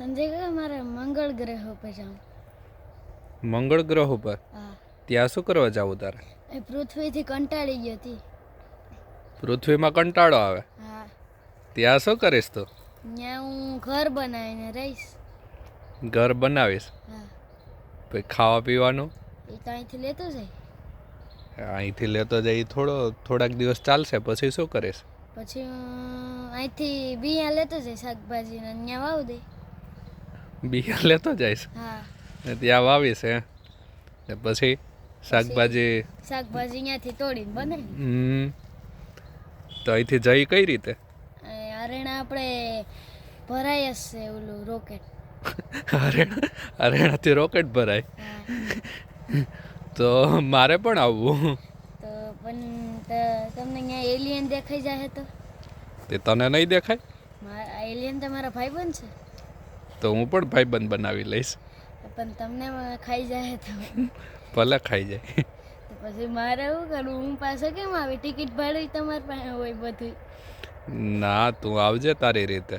સંજય કાકા મારે મંગળ ગ્રહ ઉપર જાઉં મંગળ ગ્રહ ઉપર? હા. ત્યાં શું કરવા જવું તારે? એ પૃથ્વીથી કંટાળી ગઈ હતી પૃથ્વીમાં કંટાળો આવે? હા. ત્યાં શું કરીશ તું? ત્યાં હું ઘર બનાવીને રહીશ. ઘર બનાવીશ? હા. પછી ખાવા પીવાનું? એ તો અહીંથી લેતો જાય. અહીંથી લેતો જઈ થોડો થોડાક દિવસ ચાલશે. પછી શું કરીશ? પછી અહીંથી બિયા લેતો જાય શાકભાજીને ત્યાં વાવ દે. બિયા લેતો જઈશ. ત્યાં વાવીશ હે. ને પછી શાકભાજી શાકભાજી ત્યાંથી તોડીને બને. હમ. તો અહીંથી જઈ કઈ રીતે? અરેણા આપણે ભરાય હશે છે ઓલું રોકેટ. હરેણા હરેણાથી રોકેટ ભરાય? તો મારે પણ આવવું. તો પણ તમને અહીંયા એલિયન દેખાઈ જાય તો? તે તને નહીં દેખાય? એલિયન તમારા ભાઈબંધ છે. તો હું પણ ભાઈબંધ બનાવી લઈશ. પણ તમને ખાઈ જાય તો. ભલે ખાઈ જાય. તો પછી મારે શું કરવું? હું પાસે કેમ આવી? ટિકિટ ભાડું તમારી પાસે હોય બધું ના તું આવજે તારી રીતે.